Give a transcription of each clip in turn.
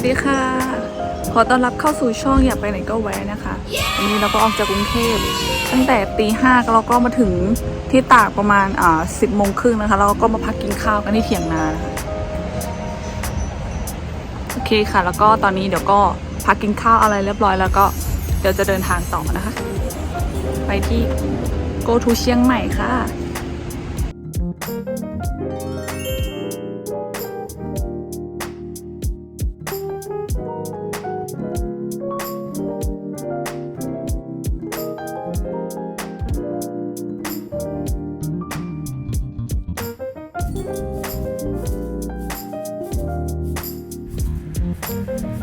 วัสดีค่ะ ขอต้อนรับเข้าสู่ช่องอยากไปไหนก็แวะนะคะ วันนี้เราก็ออกจากกรุงเทพตั้งแต่ตีห้าเราก็มาถึงที่ตากประมาณอ่าสิบโมงครึ่งนะคะ เราก็มาพักกินข้าวกันที่เถียงนานะคะโอเคค่ะ แล้วก็ตอนนี้เดี๋ยวก็พักกินข้าวอะไรเรียบร้อย แล้วก็เดี๋ยวจะเดินทางต่อนะคะ ไปที่ go to เชียงใหม่ค่ะ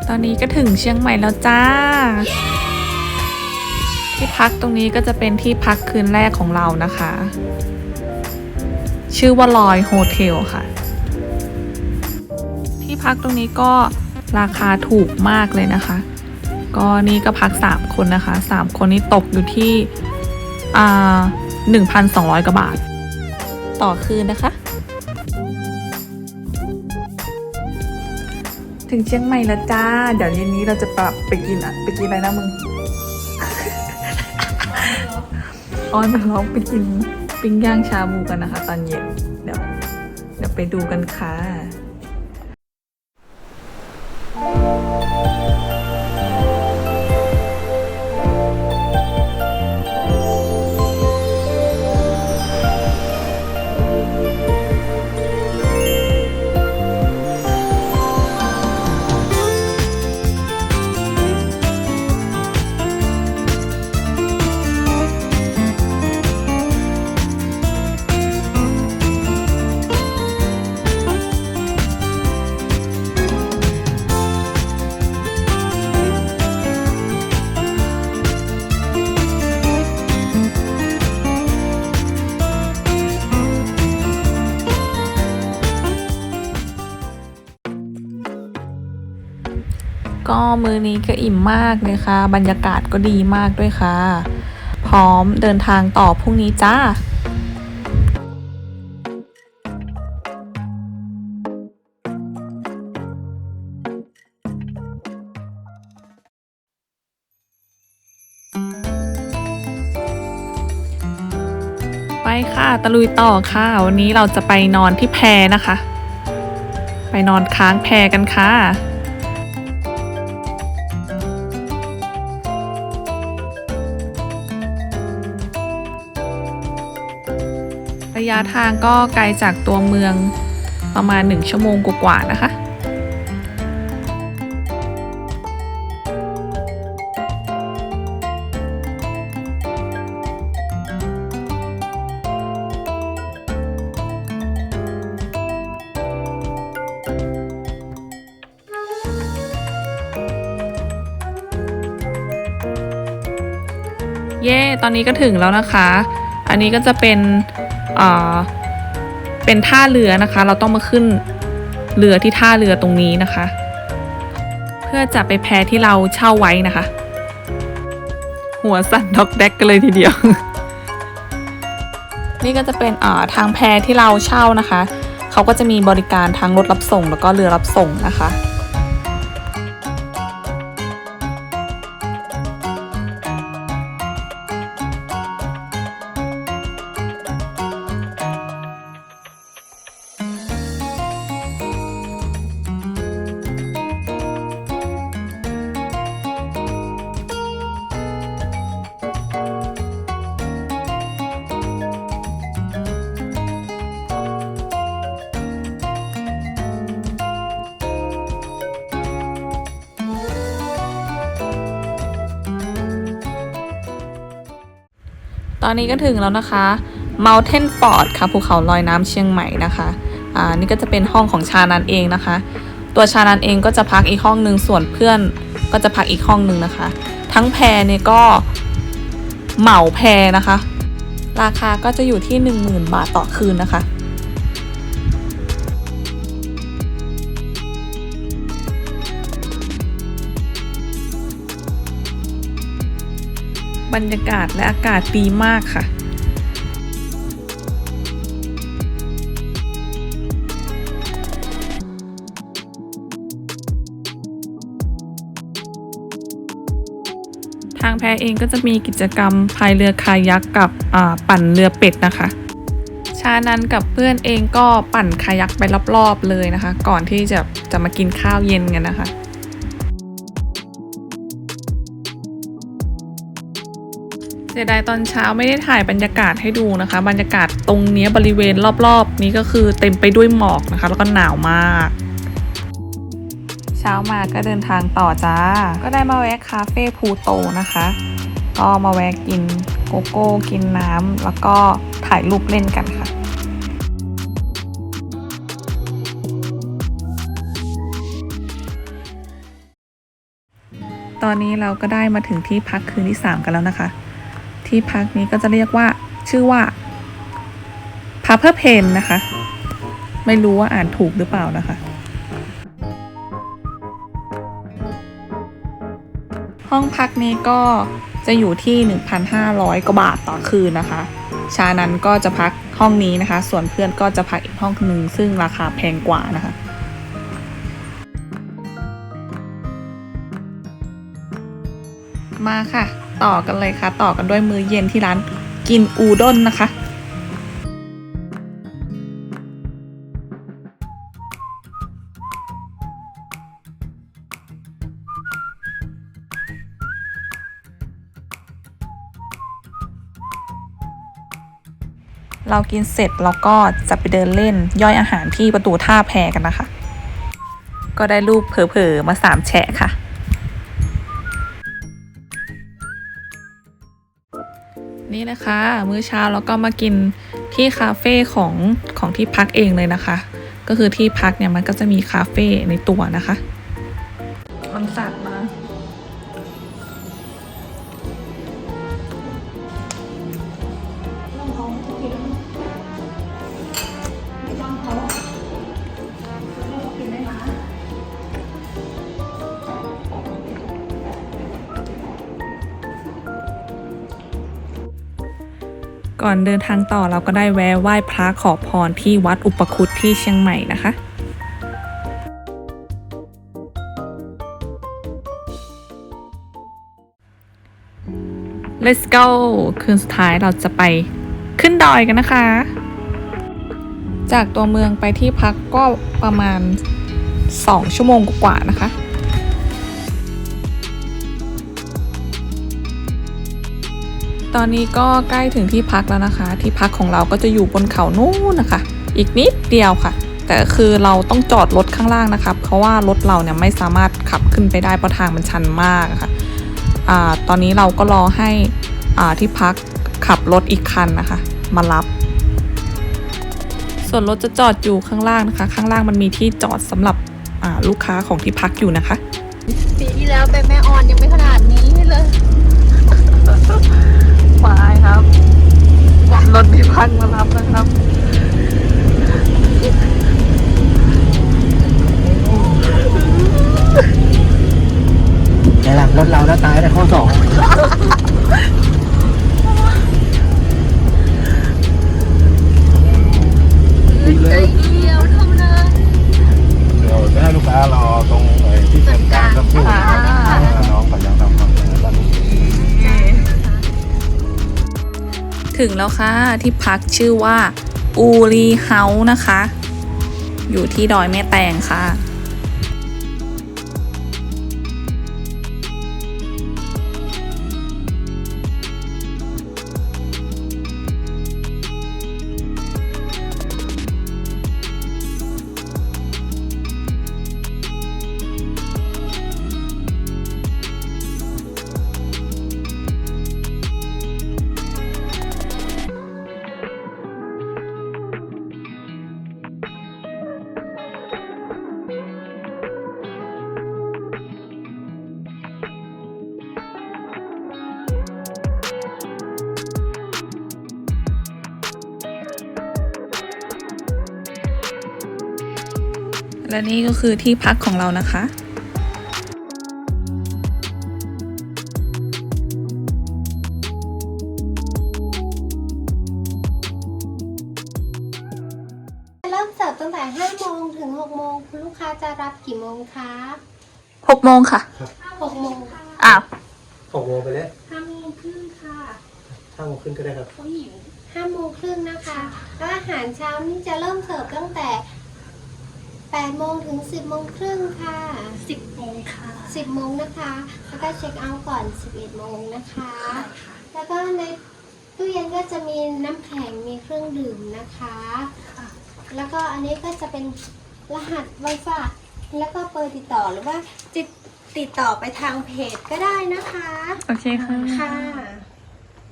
ตอนนี้ก็ถึงเชียงใหม่แล้วจ้า ที่พักตรงนี้ก็จะเป็นที่พักคืนแรกของเรานะคะ ชื่อว่าลอยโฮเทลค่ะ ที่พักตรงนี้ก็ราคาถูกมากเลยนะคะ ก็นี่ก็พัก 3 คนนะคะ 3 คนนี้ตกอยู่ที่ อ่า 1,200 กว่าบาท ต่อคืนนะคะ ถึงเชียงใหม่แล้วจ้า เดี๋ยวเย็นนี้เราจะปรับไปกินอะไปกินอะไรนะมึงออนจะร้องไปกินปิ้งย่างชาบูกันนะคะ ตอนเย็นเดี๋ยวเดี๋ยวไปดูกันค่ะ ก็มือนี้ก็อิ่มมากเลยค่ะ บรรยากาศก็ดีมากด้วยค่ะ พร้อมเดินทางต่อพรุ่งนี้จ้าไปค่ะตะลุยต่อค่ะ วันนี้เราจะไปนอนที่แพนะคะ ไปนอนค้างแพกันค่ะะยะทางก็ไกลจากตัวเมืองประมาณ 1 ชั่วโมงกว่าๆนะคะเย่ตอนนี้ก็ถึงแล้วนะคะ อันนี้ก็จะเป็น เป็นท่าเรือนะคะ เราต้องมาขึ้นเรือที่ท่าเรือตรงนี้นะคะ เพื่อจะไปแพที่เราเช่าไว้นะคะ หัวสั่นดอกแดกกันเลยทีเดียว นี่ก็จะเป็นอ่าทางแพที่เราเช่านะคะ เขาก็จะมีบริการทั้งรถรับส่งแล้วก็เรือรับส่งนะคะ อนนี้ก็ถึงแล้วนะคะ Mountain Fort ค่ะภูเขาลอยน้ำเชียงใหม่นะคะอ่านี่ก็จะเป็นห้องของชานันเองนะคะ ตัวชานันเองก็จะพักอีกห้องหนึ่งส่วนเพื่อนก็จะพักอีกห้องหนึ่งนะคะ ทั้งแพรเนี่ยก็เหมาแพรนะคะ ราคาก็จะอยู่ที่ 10,000 บาทต่อคืนนะคะ บรรยากาศและอากาศดีมากค่ะ ทางแพเองก็จะมีกิจกรรมพายเรือคายักกับปั่นเรือเป็ดนะคะชานั้นกับเพื่อนเองก็ปั่นคายักไปรอบๆเลยนะคะ ก่อนที่จะจะมากินข้าวเย็นกันนะคะ สียดายตอนเช้าไม่ได้ถ่ายบรรยากาศให้ดูนะคะ บรรยากาศตรงนี้บริเวณรอบๆ นี้ก็คือเต็มไปด้วยหมอกนะคะ แล้วก็หนาวมาก เช้ามาก็เดินทางต่อจ้า ก็ได้มาแวะคาเฟ่พูโตนะคะ ก็มาแวะกินโกโก้กินน้ำแล้วก็ถ่ายรูปเล่นกันค่ะตอนนี้เราก็ได้มาถึงที่พักคืนที่ 3 กันแล้วนะคะ ที่พักนี้ก็จะเรียกว่าชื่อว่าพาเพอร์เพนนะคะ ไม่รู้ว่าอ่านถูกหรือเปล่านะคะ ห้องพักนี้ก็จะอยู่ที่ 1,500 กว่าบาทต่อคืนนะคะ ชานั้นก็จะพักห้องนี้นะคะ ส่วนเพื่อนก็จะพักอีกห้องหนึ่งซึ่งราคาแพงกว่านะคะมาค่ะ ต่อกันเลยค่ะ ต่อกันด้วยมื้อเย็นที่ร้านกินอูด้นนะคะเรากินเสร็จเราก็จะไปเดินเล่นย่อยอาหารที่ประตูท่าแพกันนะคะ ก็ได้รูปเผลอๆมาสามแฉะค่ะ นี่นะคะมื้อเช้าแล้วก็มากินที่คาเฟ่ของของที่พักเองเลยนะคะ ก็คือที่พักเนี่ยมันก็จะมีคาเฟ่ในตัวนะคะ ก่อนเดินทางต่อเราก็ได้แวะไหว้พระขอพรที่วัดอุปคุตที่เชียงใหม่นะคะ Let's go คืนสุดท้ายเราจะไปขึ้นดอยกันนะคะ จากตัวเมืองไปที่พักก็ประมาณ 2 ชั่วโมงกว่าๆนะคะ ตอนนี้ก็ใกล้ถึงที่พักแล้วนะคะ ที่พักของเราก็จะอยู่บนเขานู่นนะคะ อีกนิดเดียวค่ะ แต่คือเราต้องจอดรถข้างล่างนะคะเพราะว่ารถเราเนี่ยไม่สามารถขับขึ้นไปได้เพราะทางมันชันมากะค่ะอ่าตอนนี้เราก็รอให้อ่าที่พักขับรถอีกคันนะคะ มารับ ส่วนรถจะจอดอยู่ข้างล่างนะคะ ข้างล่างมันมีที่จอดสำหรับอ่าลูกค้าของที่พักอยู่นะคะปีที่แล้วไปแม่ออนยังไม่ขนาดนี้เลย ไปครับรถที่พักมารับนะครับในหลังรถเราแล้วตายได้ข้อสองใจเดียวเท่านั้นเดี๋ยวจะให้ลูกค้ารอตรงไอ้ที่ส่วนกลางสักครู่ ถึงแล้วค่ะ ที่พักชื่อว่า อูรีเฮาส์นะคะ อยู่ที่ดอยแม่แตงค่ะ และนี่ก็คือที่พักของเรานะคะ เริ่มเสิร์ฟตั้งแต่5โมงถึง6โมงคุณลูกค้าจะรับกี่โมงคะ6โมงค่ะ 6โมงอ้าว หกโมงไปแล้วห้าโมงครึ่งค่ะห้าโมงครึ่งก็ได้ครับ เขาหิวห้าโมงครึ่งนะคะแล้วอาหารเช้านี่จะเริ่มเสิร์ฟตั้งแต่ แปดโมงถึงสิบโมงครึ่งค่ะ สิบโมงค่ะสิบโมงนะคะ แล้วก็เช็คเอาท์ก่อนสิบเอ็ดโมงนะคะ แล้วก็ในตู้เย็นก็จะมีน้ำแข็ง มีเครื่องดื่มนะคะแล้วก็อันนี้ก็จะเป็นรหัสไวไฟแล้วก็เบอร์ติดต่อหรือว่าติดติดต่อไปทางเพจก็ได้นะคะ โอเคค่ะ ค่ะ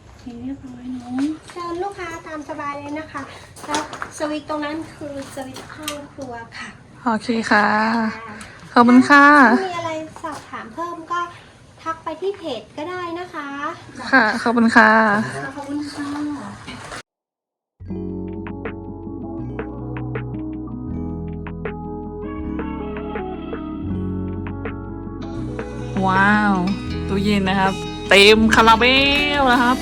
โอเคเรียบร้อยเนาะเชิญลูกค้าตามสบายเลยนะคะ แล้วสวิตช์ตรงนั้นคือสวิตช์ห้องครัวค่ะ โอเคค่ะ ขอบคุณค่ะ ถ้ามีอะไรสอบถามเพิ่มก็ทักไปที่เพจก็ได้นะคะ ค่ะ ขอบคุณค่ะ ขอบคุณค่ะว้าว ตู้เย็นนะครับ เต็มคาราเบลนะครับ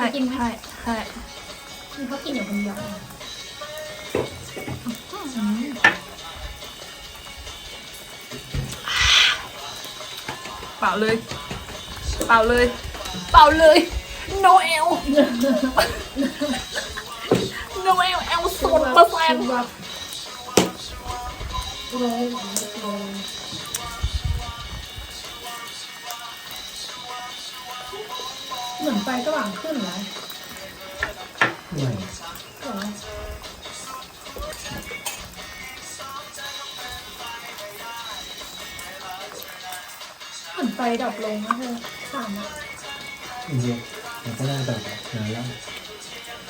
ให้กินให้ให้คือเขากินอยู่คนเดียวเปล่าเลย เปล่าเลย เปล่าเลย โนเอล โนเอลเอลสดเปอร์เซ็นต์แบบโรยโรย ไฟกระหว่างขึ้นเหรอไม่เหรอเหมือนไฟดับลงนะเธอสามอะจริงๆมันก็น่าจะแบบนานแล้ว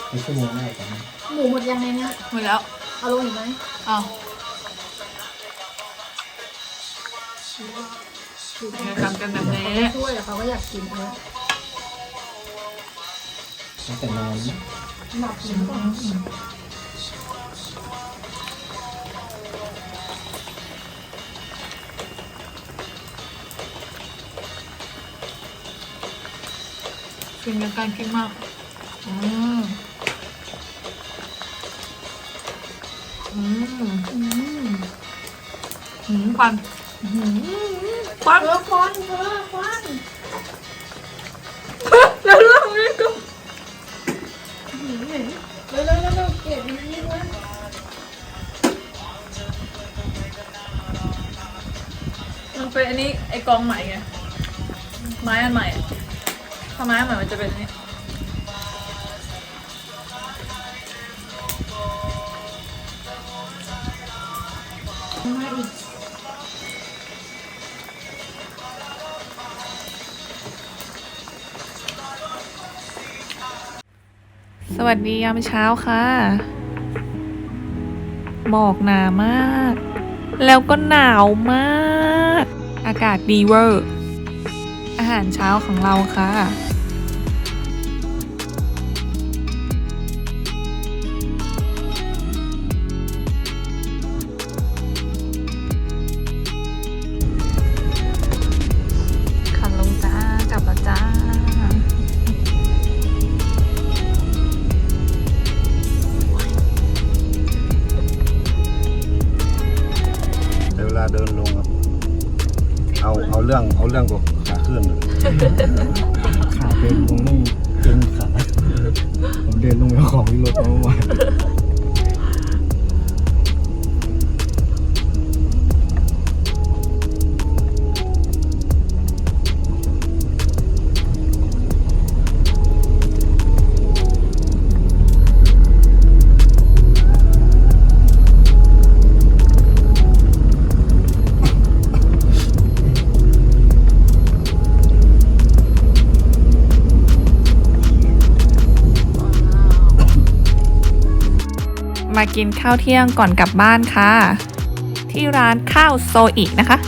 ในชั่วโมงแรกก่อนนะหมูหมดยังไงเนี่ย หมดแล้ว เอาลงอีกไหมอ้าวเนี่ยทำกันแบบนี้ ช่วยแต่เขาก็อยากกินเนอะ ตั้งแต่นอนนะหลับกินก่อนกินกันการกินมาก อืม อืม อืมหืมควันหืมควันเออควันเออควัน มันเป็นอันนี้ไอกองใหม่ไงไม้อันใหม่อะถ้าไม้อันใหม่มันจะเป็นอันนี้ วัสดียามเช้าค่ะหมอกหนามาก แล้วก็หนาวมาก อากาศดีเวอร์ อาหารเช้าของเราค่ะ รื่องเอาเรื่องกับขาขึ้นขาเป็นตรงนี้เป็นขาผมเดินลงไปเอาของที่รถเมื่อวาน มากินข้าวเที่ยงก่อนกลับบ้านค่ะ ที่ร้านข้าวโซอินะคะ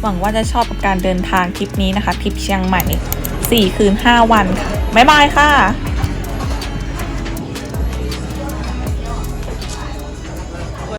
หวังว่าจะชอบกับการเดินทางทริปนี้นะคะทริปเชียงใหม่ 4 คืน 5 วันค่ะ บ๊ายบายค่ะ